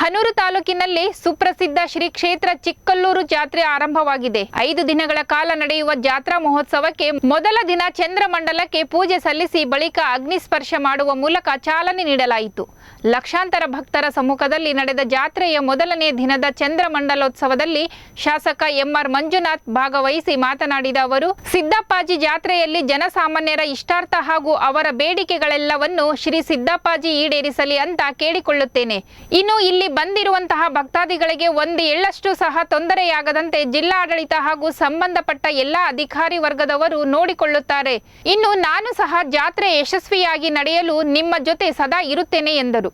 ಹನೂರು ತಾಲೂಕಿನಲ್ಲಿ ಸುಪ್ರಸಿದ್ಧ ಶ್ರೀ ಕ್ಷೇತ್ರ ಚಿಕ್ಕಲ್ಲೂರು ಜಾತ್ರೆ ಆರಂಭವಾಗಿದೆ. ಐದು ದಿನಗಳ ಕಾಲ ನಡೆಯುವ ಜಾತ್ರಾ ಮಹೋತ್ಸವಕ್ಕೆ ಮೊದಲ ದಿನ ಚಂದ್ರಮಂಡಲಕ್ಕೆ ಪೂಜೆ ಸಲ್ಲಿಸಿ ಬಳಿಕ ಅಗ್ನಿಸ್ಪರ್ಶ ಮಾಡುವ ಮೂಲಕ ಚಾಲನೆ ನೀಡಲಾಯಿತು. ಲಕ್ಷಾಂತರ ಭಕ್ತರ ಸಮ್ಮುಖದಲ್ಲಿ ನಡೆದ ಜಾತ್ರೆಯ ಮೊದಲನೇ ದಿನದ ಚಂದ್ರಮಂಡಲೋತ್ಸವದಲ್ಲಿ ಶಾಸಕ ಎಂಆರ್ ಮಂಜುನಾಥ್ ಭಾಗವಹಿಸಿ ಮಾತನಾಡಿದ ಅವರು, ಸಿದ್ದಪ್ಪಾಜಿ ಜಾತ್ರೆಯಲ್ಲಿ ಜನಸಾಮಾನ್ಯರ ಇಷ್ಟಾರ್ಥ ಹಾಗೂ ಅವರ ಬೇಡಿಕೆಗಳೆಲ್ಲವನ್ನು ಶ್ರೀ ಸಿದ್ದಪ್ಪಾಜಿ ಈಡೇರಿಸಲಿ ಅಂತ ಕೇಳಿಕೊಳ್ಳುತ್ತೇನೆ. ಇನ್ನು ಇಲ್ಲಿ ಬಂದಿರುವಂತಹ ಭಕ್ತಾದಿಗಳಿಗೆ ಒಂದು ಎಳ್ಳಷ್ಟು ಸಹ ತೊಂದರೆಯಾಗದಂತೆ ಜಿಲ್ಲಾಡಳಿತ ಹಾಗೂ ಸಂಬಂಧಪಟ್ಟ ಎಲ್ಲ ಅಧಿಕಾರಿ ವರ್ಗದವರು ನೋಡಿಕೊಳ್ಳುತ್ತಾರೆ. ಇನ್ನು ನಾನು ಸಹ ಜಾತ್ರೆ ಯಶಸ್ವಿಯಾಗಿ ನಡೆಯಲು ನಿಮ್ಮ ಜೊತೆ ಸದಾ ಇರುತ್ತೇನೆ ಎಂದರು.